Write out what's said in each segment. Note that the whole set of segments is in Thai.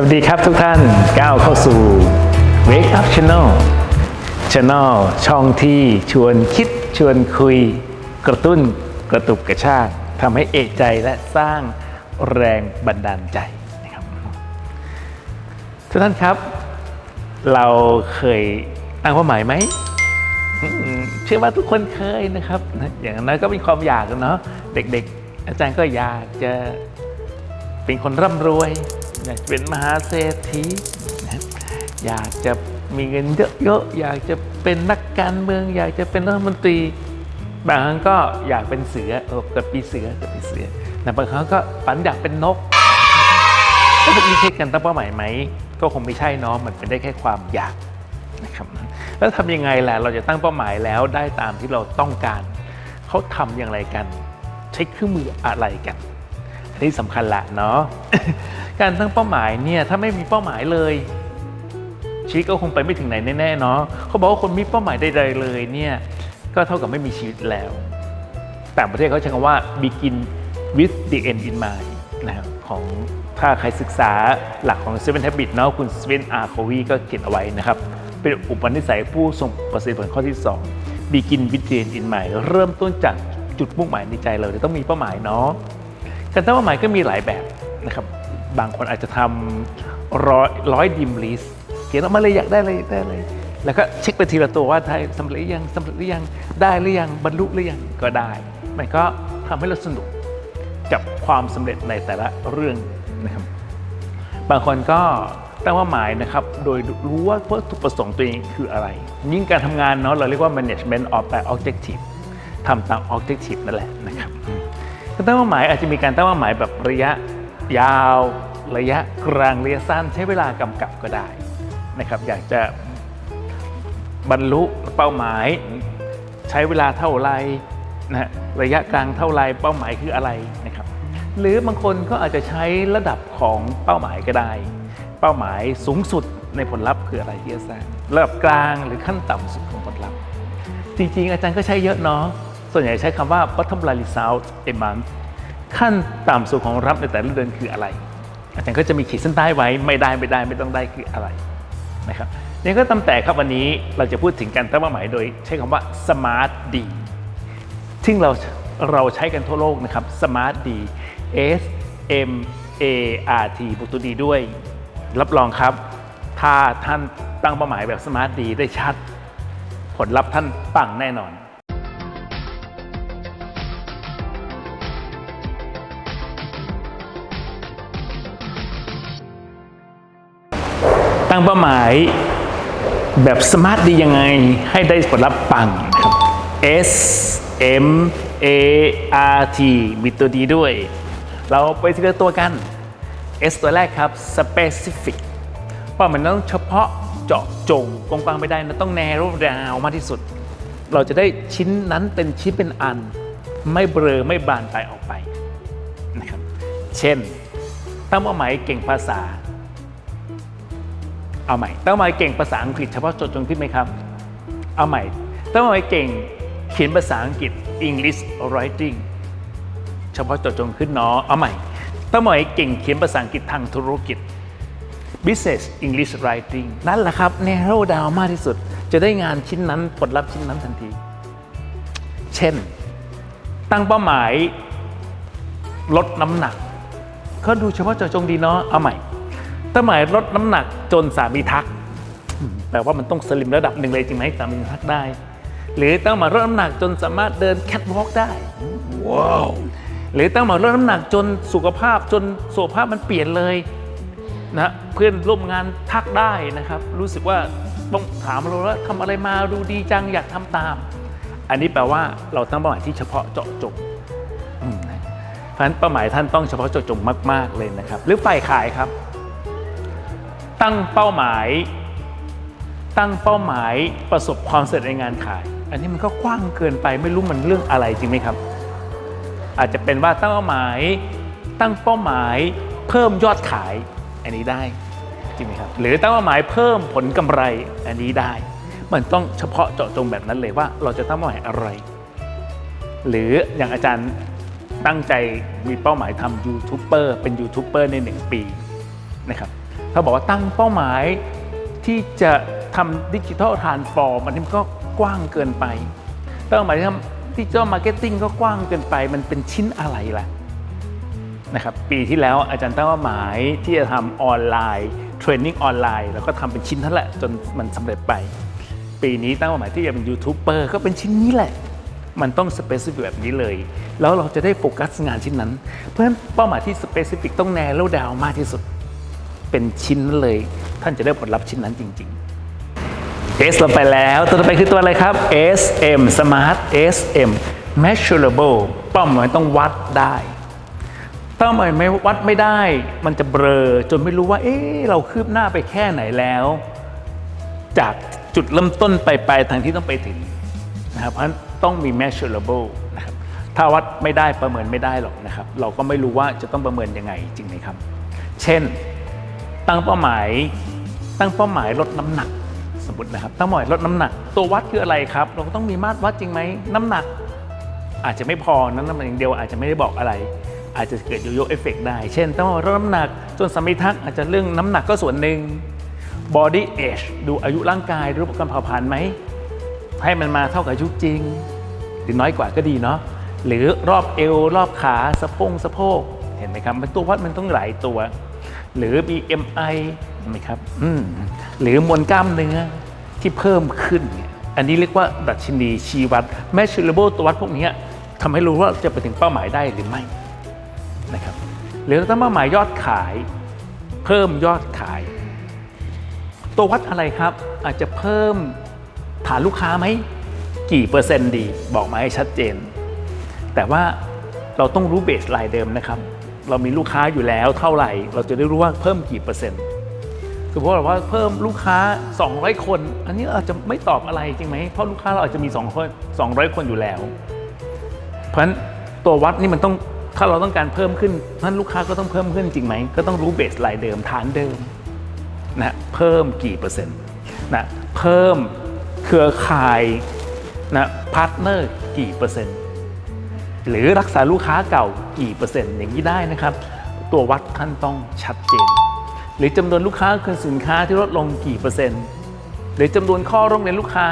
สวัสดีครับทุกท่านก้าวเข้าสู่ Wake Up Channel Channel ช่องที่ชวนคิดชวนคุย กระตุ้นกระตุกกระชากทำให้เอกใจและสร้างแรงบันดาลใจนะครับทุกท่านครับ เราเคยตั้งเป้าหมายไหมเชื่อว่าทุกคนเคยนะครับ อย่างนั้นก็เป็นความอยากเนาะเด็กๆ อาจารย์ก็อยากจะเป็นคนร่ำรวย อยากจะเป็นมหาเศรษฐีนะอยากจะมีเงินเยอะๆอยากจะเป็นนักการเมือง อยากจะเป็นรัฐมนตรีบางครั้งก็อยากเป็นเสือเออกิดปีเสือเกิดปีเสือแต่บางครั้งก็ฝันอยากเป็นนกแล้วพวกนี้ใช่กันตั้งเป้าหมายไหมก็คงไม่ใช่เนาะมันเป็นได้แค่ความอยากนะครับแล้วทำยังไงล่ะเราจะตั้งเป้าหมายแล้วได้ตามที่เราต้องการเขาทำอย่างไรกัน ใช้เครื่องมืออะไรกันอันนี้สำคัญละเนาะ การตั้งเป้าหมายเนี่ยถ้าไม่มีเป้าหมายเลยชีวิตก็คงไปไม่ถึงไหนแน่ๆเนาะเขาบอกว่าคนมีเป้าหมายใดๆเลยเนี่ยก็เท่ากับไม่มีชีวิตแล้ว ต่างประเทศเขาใช้คำว่า begin with the end in mind นะครับของถ้าใครศึกษาหลักของ Seven Habits เนาะคุณ Sven R. Covey ก็เขียนเอาไว้นะครับ เป็นอุปนิสัยผู้ทรงประสิทธิผลข้อที่ 2 begin with the end in mind เริ่มต้นจากจุดมุ่งหมายในใจเราต้องมีเป้าหมายเนาะการตั้งเป้าหมายก็มีหลายแบบนะครับ บางคนอาจจะทำร้อยร้อยดิมลิสเขียนออกมาเลยอยากได้เลยอยากได้เลย แล้วก็เช็คไปทีละตัวว่าไทยสำเร็จหรือยังสำเร็จหรือยังได้หรือยังบรรลุหรือยังก็ได้ มันก็ทำให้เราสนุกกับความสำเร็จในแต่ละเรื่องนะครับ บางคนก็ตั้งเป้าหมายนะครับ โดยรู้ว่าวัตถุประสงค์ตัวเองคืออะไร ยิ่งการทำงานเนาะเราเรียกว่า management of the objective ทำตาม objective นั่นแหละนะครับการตั้งเป้าหมายอาจจะมีการตั้งเป้าหมายแบบระยะ ยาวระยะกลางระยะสั้นใช้เวลากำกับก็ได้นะครับอยากจะบรรลุเป้าหมาย ใช้เวลาเท่าไรนะระยะกลางเท่าไรเป้าหมายคืออะไรนะครับ หรือบางคนก็อาจจะใช้ระดับของเป้าหมายก็ได้ เป้าหมายสูงสุดในผลลัพธ์คืออะไรที่จะสร้างระดับกลางหรือขั้นต่ำสุดของผลลัพธ์ จริงๆ อาจารย์ก็ใช้เยอะเนาะส่วนใหญ่ใช้คำว่า bottom line result a month ขั้นต่ำสุดของรับในแต่ละเดือนคืออะไร อาจารย์ก็จะมีขีดเส้นใต้ไว้ไม่ได้ไม่ได้ไม่ต้องได้คืออะไรนะครับนี่ก็ตามแต่ครับวันนี้เราจะพูดถึงการตั้งเป้าหมายโดย ใช้คำว่า smart D ซึ่งเราเราใช้กันทั่วโลกนะครับ Smart D S M A R T บวกตัวดีด้วย รับรองครับ ถ้าท่านตั้งเป้าหมายแบบ Smart D ได้ชัด ผลลัพธ์ท่านปังแน่นอน ตั้งเป้าหมายแบบสมาร์ทดียังไงให้ได้ผลลัพธ์ปังครับ S M A R T มีตัวดีด้วย เราไปทีละตัวกัน S ตัวแรกครับ specific เพราะมันต้องเฉพาะเจาะจงกว้างๆไม่ได้นะต้องแนวดาวมากที่สุด เราจะได้ชิ้นนั้นเป็นชิ้นเป็นอัน ไม่เบลอไม่บานไปลายออกไปนะครับเช่นตั้งเป้าหมายเก่งภาษา เอาใหม่ตั้งเป้าหมายเก่งภาษาอังกฤษเฉพาะจาะจงขึ้นไหมครับ เอาใหม่ตั้งเป้าหมายเก่งเขียนภาษาอังกฤษ English writing เฉพาะจาะจงขึ้นเนาะเอาใหม่ตั้งเป้าหมายเก่งเขียนภาษาอังกฤษทางธุรกิจ Business English Writing นั่นแหละครับ narrow down มากที่สุด จะได้งานชิ้นนั้นผลลัพธ์ชิ้นนั้นทันที เช่น ตั้งเป้าหมายลดน้ำหนัก ก็ดูเฉพาะเจาะจงดีเนาะเอาใหม่ ตั้งหมายลดน้ำหนักจนสามีทักอืมแปลว่ามันต้องสลิมระดับหนึ่งเลยจริงไหมสามีทักได้ หรือตั้งหมายลดน้ำหนักจนสามารถเดินแคทวอล์กได้ว้าวหรือตั้งหมายลดน้ำหนักจนสุขภาพจนสุขภาพมันเปลี่ยนเลยนะเพื่อนร่วมงานทักได้นะครับ รู้สึกว่าต้องถามเราว่าทำอะไรมาดูดีจังอยากทำตาม อันนี้แปลว่าเราตั้งเป้าหมายที่เฉพาะเจาะจงอืมนะเพราะฉะนั้นเป้าหมายท่านต้องเฉพาะเจาะจงมาก ๆเลยนะครับ หรือฝ่ายขายครับ ตั้งเป้าหมาย ตั้งเป้าหมายประสบความสำเร็จในงานขาย อันนี้มันก็กว้างเกินไปไม่รู้มันเรื่องอะไรจริงไหมครับ อาจจะเป็นว่าตั้งเป้าหมาย ตั้งเป้าหมายเพิ่มยอดขายอันนี้ได้จริงไหมครับหรือตั้งเป้าหมายเพิ่มผลกำไรอันนี้ได้ มันต้องเฉพาะเจาะจงแบบนั้นเลยว่าเราจะตั้งเป้าหมายอะไร หรืออย่างอาจารย์ตั้งใจมีเป้าหมายทำยูทูบเบอร์เป็นยูทูบเบอร์ในหนึ่งปีนะครับ ถ้าบอกว่าตั้งเป้าหมายที่จะทำดิจิทัลทรานส์ฟอร์มอันนี้มันก็กว้างเกินไปตั้งเป้าหมายที่ทำดิจิทัลมาร์เก็ตติ้งก็กว้างเกินไป มันเป็นชิ้นอะไรล่ะนะครับปีที่แล้วอาจารย์ตั้งเป้าหมายที่จะทำออนไลน์เทรนนิ่งออนไลน์แล้วก็ทำเป็นชิ้นนั่นแหละจนมันสำเร็จไป ปีนี้ตั้งเป้าหมายที่จะเป็นยูทูบเบอร์ก็เป็นชิ้นนี้แหละ มันต้องสเปซิฟิกแบบนี้เลย แล้วเราจะได้โฟกัสงานชิ้นนั้น เพราะฉะนั้นเป้าหมายที่สเปซิฟิกต้องแนโรดาวมากที่สุด เป็นชิ้นนั้นเลย ท่านจะได้ผลลัพธ์ชิ้นนั้นจริง ๆ S เราไปแล้วตัวต่อไปคือตัวอะไรครับ SM Smart SM Measurable เป้าหมายต้องวัดได้ถ้ามันไม่วัดไม่ได้ มันจะเบลอจนไม่รู้ว่า เอ๊ะเราคืบหน้าไปแค่ไหนแล้ว จากจุดเริ่มต้นไปไปลายทางที่ต้องไปถึงนะครับเพราะฉะนั้นต้องมี measurable นะครับถ้าวัดไม่ได้ประเมินไม่ได้หรอกนะครับ เราก็ไม่รู้ว่าจะต้องประเมินยังไงจริงไหมครับ เช่น ตั้งเป้าหมาย ตั้งเป้าหมายลดน้ำหนักสมมตินะครับ ตั้งเป้าหมายลดน้ำหนัก ตัววัดคืออะไรครับ เราก็ต้องมีมาตรวัดจริงไหมน้ำหนัก อาจจะไม่พอนั้นน้ำหนักอย่างเดียวอาจจะไม่ได้บอกอะไร อาจจะเกิดโยโย่เอฟเฟกได้ เช่นต้องลดน้ำหนัก จนสมิทักอาจจะเรื่องน้ำหนักก็ส่วนหนึ่ง body age ดูอายุร่างกายรูปการเผาผลาญไหมให้มันมาเท่ากับอายุจริง หรือน้อยกว่าก็ดีเนาะหรือรอบเอว รอบขาสะโพงสะโพกเห็นไหมครับ มันตัววัดมันต้องหลายตัว หรือ BMI เห็นไหมครับอืมหรือมวลกล้ามเนื้อที่เพิ่มขึ้นเนี่ยอันนี้เรียกว่าดัชนีชี้วัด measurable ตัววัดพวกเนี้ยทำให้รู้ว่าจะไปถึงเป้าหมายได้หรือไม่นะครับหรือถ้าเป้าหมายยอดขาย เพิ่มยอดขาย ตัววัดอะไรครับอาจจะเพิ่มฐานลูกค้าไหมกี่เปอร์เซ็นต์ดี บอกมาให้ชัดเจน แต่ว่าเราต้องรู้เบสไลน์เดิมนะครับ เรามีลูกค้าอยู่แล้วเท่าไหร่ เราจะได้รู้ว่าเพิ่มกี่เปอร์เซ็นต์คือเพราะว่าเพิ่มลูกค้า 200 คน อันนี้อาจจะไม่ตอบอะไรจริงไหมเพราะลูกค้าเราอาจจะมี2คน200 คนอยู่แล้ว เพราะฉะนั้นตัววัดนี่มันต้องถ้าเราต้องการเพิ่มขึ้นนั้นลูกค้าก็ต้องเพิ่มขึ้นจริงไหมก็ต้องรู้เบสไลน์เดิมฐานเดิมนะเพิ่มกี่เปอร์เซ็นต์นะเพิ่มเครือข่ายนะพาร์ทเนอร์กี่เปอร์เซ็นต์ หรือรักษาลูกค้าเก่ากี่เปอร์เซ็นต์อย่างนี้ได้นะครับ ตัววัดท่านต้องชัดเจน หรือจำนวนลูกค้าคือสินค้าที่ลดลงกี่เปอร์เซ็นต์หรือจำนวนข้อร้องเรียนลูกค้า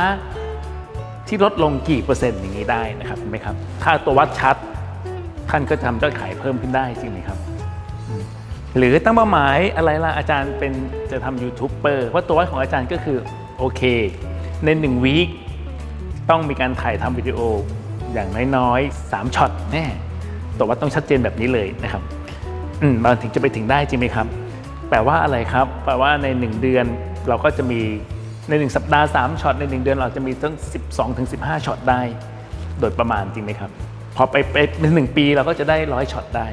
ที่ลดลงกี่เปอร์เซ็นต์อย่างนี้ได้นะครับเห็นไหมครับ ถ้าตัววัดชัด ท่านก็ทำยอดขายเพิ่มขึ้นได้จริงไหมครับหรือตั้งเป้าหมายอะไรล่ะอาจารย์เป็นจะทำยูทูบเบอร์ว่าตัววัดของอาจารย์ก็คือโอเค ในหนึ่งวีคต้องมีการถ่ายทำวิดีโอ อย่างน้อยๆ3ช็อตแน่ตัววัดต้องชัดเจนแบบนี้เลยนะครับอืมมันถึงจะไปถึงได้จริงไหมครับ แปลว่าอะไรครับ แปลว่าใน 1 เดือนเราก็จะมีใน 1 สัปดาห์ 3ช็อตใน 1 เดือนเราจะมีตั้ง 12ถึง15ช็อตได้ โดยประมาณจริงไหมครับ พอไปไปเป็นหนึ่งปีเราก็จะได้ร้อยช็อตได้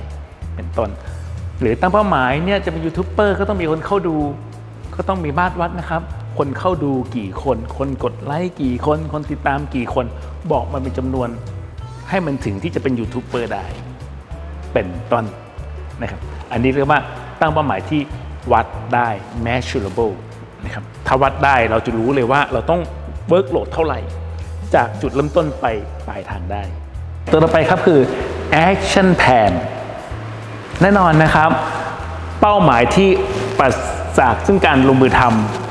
เป็นต้น หรือตั้งเป้าหมายเนี่ยจะเป็นยูทูบเบอร์ก็ต้องมีคนเข้าดู ก็ต้องมีมาตรวัดนะครับ คนเข้าดูกี่คน คนกดไลค์กี่คน คนติดตามกี่คน บอกมันเป็นจำนวนให้มันถึงที่จะเป็นยูทูบเบอร์ได้ เป็นต้นนะครับ อันนี้เรียกว่าตั้งเป้าหมายที่วัดได้ measurable นะครับถ้าวัดได้เราจะรู้เลยว่าเราต้อง workload เท่าไหร่ จากจุดเริ่มต้นไปปลายทางได้ ตัวต่อไปครับคือ action plan แน่นอนนะครับ เป้าหมายที่ปราศจากซึ่งการลงมือทำ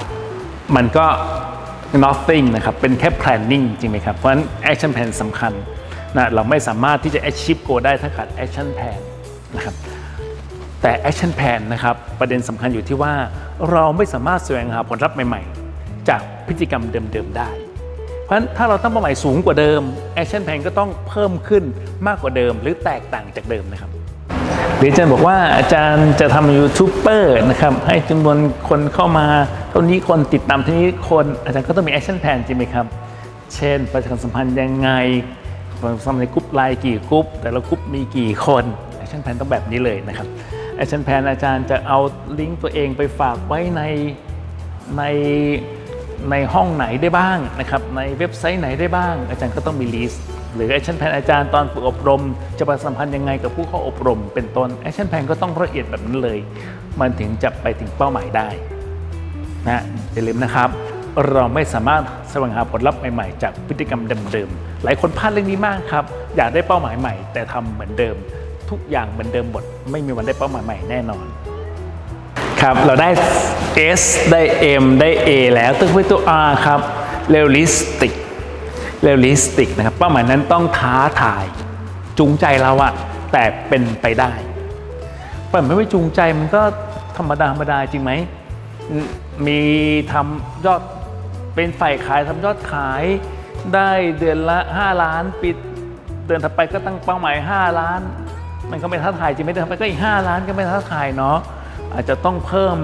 มันก็ nothing นะครับ เป็นแค่ planning จริงไหมครับ เพราะฉะนั้น action plan สำคัญนะเราไม่สามารถที่จะ achieve goal ได้ถ้าขาด action plan นะครับแต่ action plan นะครับ ประเด็นสำคัญอยู่ที่ว่าเราไม่สามารถแสวงหาผลลัพธ์ใหม่ ๆ จากพฤติกรรมเดิม ๆ ได้ เพราะฉะนั้นถ้าเราตั้งเป้าหมายสูงกว่าเดิม action plan ก็ต้องเพิ่มขึ้นมากกว่าเดิม หรือแตกต่างจากเดิมนะครับ หรืออาจารย์บอกว่าอาจารย์จะทำยูทูบเบอร์นะครับให้จำนวนคนเข้ามาเท่านี้คนติดตามเท่านี้คนอาจารย์ก็ต้องมีแอคชั่นแพนจริงไหมครับ เช่น ประชาสัมพันธ์ยังไงประชาสัมพันธ์ในกลุ่มไลน์กี่กลุ่มแต่ละกลุ่มมีกี่คนแอคชั่นแพนต้องแบบนี้เลยนะครับแอคชั่นแพนอาจารย์จะเอาลิงก์ตัวเองไปฝากไว้ในในในห้องไหนได้บ้างนะครับในเว็บไซต์ไหนได้บ้าง อาจารย์ก็ต้องมีลิสต์ หรือ Action Plan อาจารย์ตอนฝึกอบรม จะประชาสัมพันธ์ยังไงกับผู้เข้าอบรม เป็นต้น Action Plan ก็ต้องละเอียดแบบนั้นเลย มันถึงจะไปถึงเป้าหมายได้นะอย่าลืมนะครับ เราไม่สามารถแสวงหาผลลัพธ์ใหม่ๆ จากพฤติกรรมเดิมๆหลายคนพลาดเรื่องนี้มากครับ อยากได้เป้าหมายใหม่ แต่ทำเหมือนเดิม ทุกอย่างเหมือนเดิมหมดไม่มีวันได้เป้าหมายใหม่แน่นอนครับเราได้ S ได้ M ได้ A แล้วตัวตัว R ครับ realistic realistic นะครับเป้าหมายนั้นต้องท้าทาย จูงใจเราอะแต่เป็นไปได้เป้าหมายไม่จูงใจมันก็ธรรมดาธรรมดาจริงไหมมีทำยอดเป็นฝ่ายขายทำยอดขายได้เดือนละ 5 ล้านปิดเดือนถัดไปก็ตั้งเป้าหมาย 5 ล้าน มันก็ไม่ท้าทายจริงไหมเดือนถัดไปก็อีก 5 ล้านก็ไม่ท้าทายเนาะอาจจะต้องเพิ่ม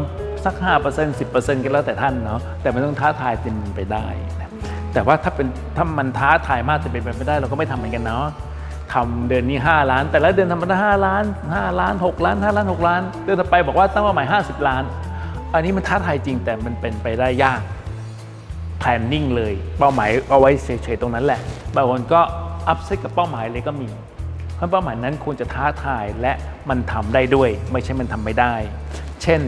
สัก 5% 10%ก็แล้วแต่ท่านเนาะแต่มันต้องท้าทายเป็นไปได้นะ แต่ว่าถ้าเป็นถ้ามันท้าทายมากจะเป็นไปไม่ได้เราก็ไม่ทำเหมือนกันเนาะทำเดือนนี้ 5 ล้าน แต่ละเดือนทำมาได้5ล้าน 5 ล้าน 6 ล้าน 5 ล้าน 6 ล้าน เดือนต่อไปบอกว่าตั้งเป้าหมาย 50 ล้าน อันนี้มันท้าทายจริงแต่มันเป็นไปได้ยาก planning เลยเป้าหมายเอาไว้เฉยๆตรงนั้นแหละบางคนก็อัพเซตกับเป้าหมายเลยก็มี เพราะเป้าหมายนั้นควรจะท้าทายและมันทำได้ด้วย ไม่ใช่มันทำไม่ได้ เช่น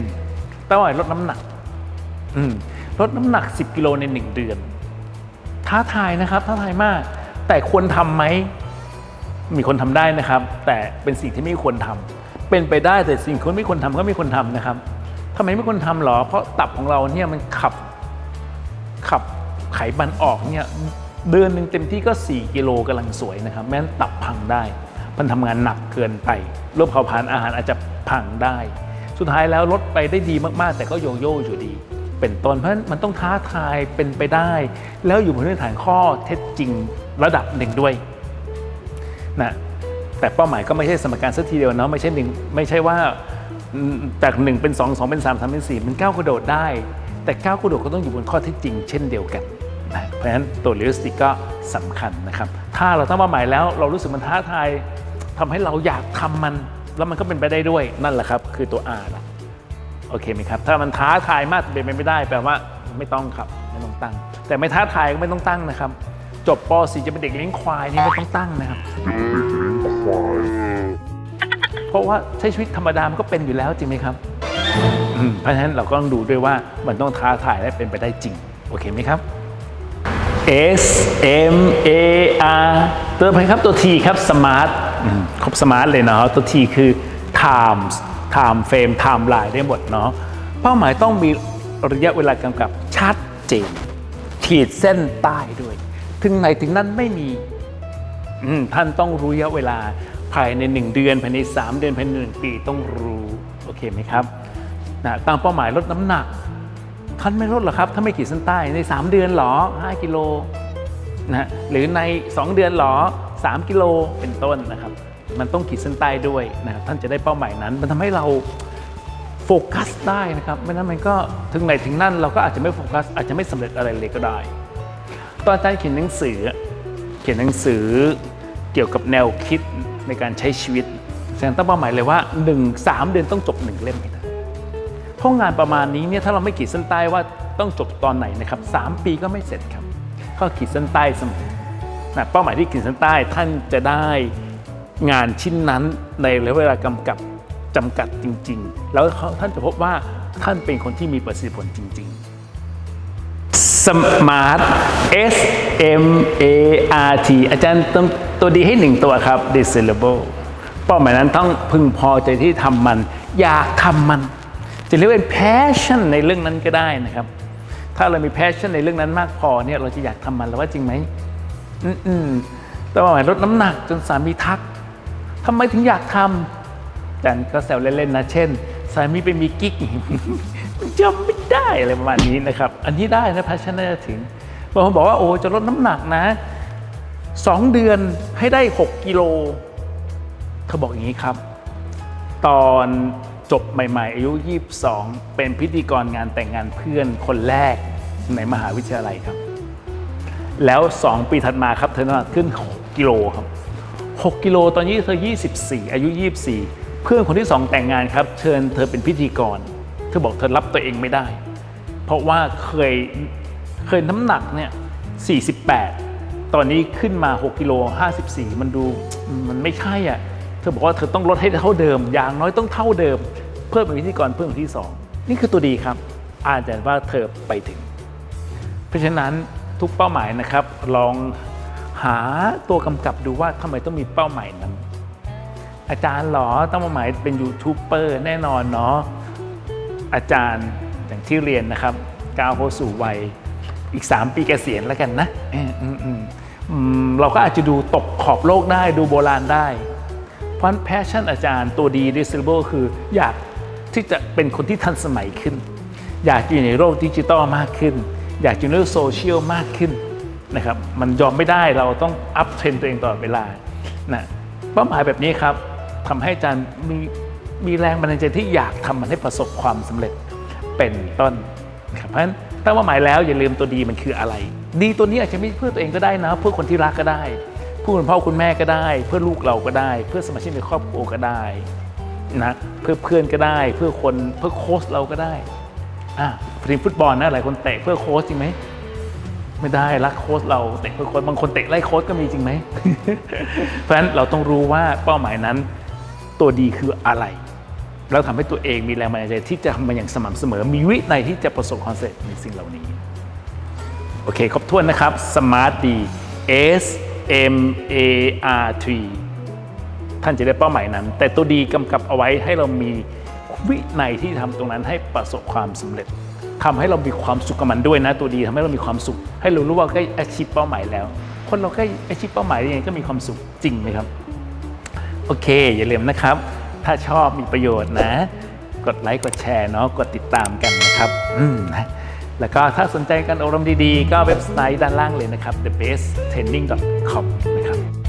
เป้าหมายลดน้ำหนักอืลดน้ำหนัก 10 กิโลใน 1 เดือน ท้าทายนะครับท้าทายมาก แต่ควรทำไหมมีคนทำได้นะครับ แต่เป็นสิ่งที่ไม่ควรทำเป็นไปได้แต่สิ่งที่ไม่ควรทำก็ไม่ควรทำนะครับทำไมไม่ควรทำหรอ เพราะตับของเราเนี่ยมันขับขับไขมันออกเนี่ยเดือนหนึ่งเต็มที่ก็ 4 กิโลกำลังสวยนะครับ แม้นตับพังได้ มันทำงานหนักเกินไประบบเผาผลาญอาหารอาจจะพังได้ สุดท้ายแล้วลดไปได้ดีมากๆ แต่ก็โยโย่อยู่ดี เป็นต้น เพราะฉะนั้นมันต้องท้าทายเป็นไปได้ แล้วอยู่บนพื้นฐานข้อเท็จจริงระดับหนึ่งด้วยนะแต่เป้าหมายก็ไม่ใช่สมการสักทีเดียวเนาะไม่ใช่หนึ่งไม่ใช่ว่าจากหนึ่งเป็นสองสองเป็นสามสามเป็นสี่มันก้าวกระโดดได้ แต่ก้าวกระโดดก็ต้องอยู่บนข้อเท็จจริง เช่นเดียวกันนะเพราะฉะนั้นตัวลิสติกก็สำคัญนะครับ ถ้าเราตั้งเป้าหมายแล้วเรารู้สึกมันท้าทายทำให้เราอยากทำมัน แล้วมันก็เป็นไปได้ด้วยนั่นแหละครับ คือตัว R นะ โอเคไหมครับ ถ้ามันท้าทายมากเป็นไปไม่ได้ แปลว่าไม่ต้องครับไม่ต้องตั้ง แต่ไม่ท้าทายก็ไม่ต้องตั้งนะครับ จบป .4 จะเป็นเด็กเลี้ยงควายนี่ไม่ต้องตั้งนะครับ เพราะว่าใช้ชีวิตธรรมดามันก็เป็นอยู่แล้วจริงไหมครับเพราะฉะนั้นเราก็ต้องดูด้วยว่ามันต้องท้าทายและเป็นไปได้จริง โอเคไหมครับ S M A R ตัวไปครับตัว T ครับ smart ครบ smart เลยเนาะตัว T คือ times time frame timeline ได้หมดเนาะเป้าหมายต้องมีระยะเวลากำกับชัดเจน ขีดเส้นใต้ด้วย ถึงไหนถึงนั้นไม่มีมท่านต้องรู้ระยะเวลาภายใน 1 เดือนภายใน 3 เดือนภายใน1ปีต้องรู้โอเคไหมครับนะตั้งเป้าหมายลดน้ำหนัก ท่านไม่ลดหรอครับ ถ้าไม่ขีดเส้นใต้ใน 3 เดือนหรอ 5 กิโลนะหรือใน 2 เดือนหรอ 3 กิโลเป็นต้นนะครับ มันต้องขีดเส้นใต้ด้วยนะครับท่านจะได้เป้าหมายนั้น มันทำให้เราโฟกัสได้นะครับไม่นั้นมันก็ถึงไหนถึงนั่นเราก็อาจจะไม่โฟกัส อาจจะไม่สำเร็จอะไรเลยก็ได้ ตอนอาจารย์เขียนหนังสือ เขียนหนังสือเกี่ยวกับแนวคิดในการใช้ชีวิตแสดงตั้งเป้าหมายเลยว่า 1 3 เดือนต้องจบ 1 เล่มให้ได้เพราะงานประมาณนี้เนี่ยถ้าเราไม่ขีดเส้นใต้ว่าต้องจบตอนไหนนะครับ3ปีก็ไม่เสร็จครับก็ขีดเส้นใต้เสมอนะเป้าหมายที่ขีดเส้นใต้ท่านจะได้ งานชิ้นนั้นในระยะเวลากำกับจำกัดจริง ๆ แล้วท่านจะพบว่าท่านเป็นคนที่มีประสิทธิผลจริงๆ Smart S M A R T อาจารย์ต้องตัวดีให้หนึ่งตัวครับ desirable เป้าหมายนั้นต้องพึงพอใจที่ทำมัน อยากทำมัน จะเรียกว่าเป็น passion ในเรื่องนั้นก็ได้นะครับ ถ้าเรามี passion ในเรื่องนั้นมากพอเนี่ยเราจะอยากทำมันแล้วว่าจริงไหมอืมแต่เป้าหมายลดน้ำหนักจนสามีทัก ทำไมถึงอยากทำอาจารย์ก็แซวเล่นๆนะ เช่น สามีไปมีกิ๊กจำไม่ได้อะไรประมาณนี้นะครับ อันนี้ได้นะพัชน่าจะถึงบางคนบอกว่าโอ้จะลดน้ำหนักนะสองเดือนให้ได้ 6 กิโลเธอบอกอย่างนี้ครับ ตอนจบใหม่ ๆ อายุ 22 เป็นพิธีกรงานแต่งงานเพื่อนคนแรกในมหาวิทยาลัยครับ แล้ว 2 ปีถัดมาครับเธอน้ำหนักขึ้น 6 กิโลครับ 6 กิโลตอนนี้เธอ 24 อายุ 24 เพื่อนคนที่2แต่งงานครับ เชิญเธอเป็นพิธีกร เธอบอกเธอรับตัวเองไม่ได้ เพราะว่าเคยเคยน้ำหนักเนี่ย 48 ตอนนี้ขึ้นมา 6 กิโล 54 มันดูมันไม่ใช่อะ เธอบอกว่าเธอต้องลดให้เท่าเดิม อย่างน้อยต้องเท่าเดิม เพื่อเป็นพิธีกรเพื่อนคนที่ 2 นี่คือตัวดีครับ อาจจะว่าเธอไปถึง เพราะฉะนั้นทุกเป้าหมายนะครับลอง หาตัวกำกับดูว่าทำไมต้องมีเป้าหมายนั้น อาจารย์หรอต้องเป้าหมายเป็นยูทูบเบอร์แน่นอนเนาะอาจารย์อย่างที่เรียนนะครับก้าวเข้าสู่วัยอีก 3 ปีเกษียณแล้วกันนะเราก็อาจจะดูตกขอบโลกได้ดูโบราณได้ เพราะแพชชั่นอาจารย์ตัวดี disable คืออยากที่จะเป็นคนที่ทันสมัยขึ้น อยากอยู่ในโลกดิจิตอลมากขึ้น อยากอยู่ในโลกโซเชียลมากขึ้น นะครับมันยอมไม่ได้เราต้องอัพเทรนตัวเองตลอดเวลานะเป้าหมายแบบนี้ครับทำให้อาจารย์มีมีแรงบันดาลใจที่อยากทำมันให้ประสบความสำเร็จเป็นต้นครับเพราะฉะนั้นตั้งเป้าหมายแล้วอย่าลืมตัวดีมันคืออะไร ดีตัวนี้อาจจะไม่เพื่อตัวเองก็ได้นะ เพื่อคนที่รักก็ได้เพื่อคุณพ่อคุณแม่ก็ได้ เพื่อลูกเราก็ได้ เพื่อสมาชิกในครอบครัวก็ได้นะเพื่อเพื่อนก็ได้ เพื่อคนเพื่อโค้ชเราก็ได้อะทีมฟุตบอลนะหลายคนเตะเพื่อโค้ชจริงไหม ไม่ได้รักโค้ชเราเตะเพื่อโค้ชบางคนเตะไล่โค้ชก็มีจริงไหม เพราะฉะนั้นเราต้องรู้ว่าเป้าหมายนั้น ตัวดีคืออะไร แล้วทำให้ตัวเองมีแรงบันดาลใจที่จะทำมันอย่างสม่ำเสมอ มีวินัยที่จะประสบความสำเร็จในสิ่งเหล่านี้ โอเค ครบถ้วนนะครับ Smart D S M A R T ท่านจะได้เป้าหมายนั้น แต่ตัวดีกำกับเอาไว้ให้เรามีวินัยที่ทำตรงนั้นให้ประสบความสำเร็จ ทำให้เรามีความสุขกับมันด้วยนะ ตัวดีทำให้เรามีความสุข ให้เรารู้ว่าใกล้ achieve เป้าหมายแล้ว คนเราใกล้ achieve เป้าหมายยังไงก็มีความสุขจริงไหมครับ โอเค อย่าลืมนะครับ ถ้าชอบมีประโยชน์นะ กดไลค์กดแชร์เนาะกดติดตามกันนะครับอืมนะแล้วก็ถ้าสนใจการอบรมดีๆ ก็เว็บไซต์ด้านล่างเลยนะครับ thebesttraining.com นะครับ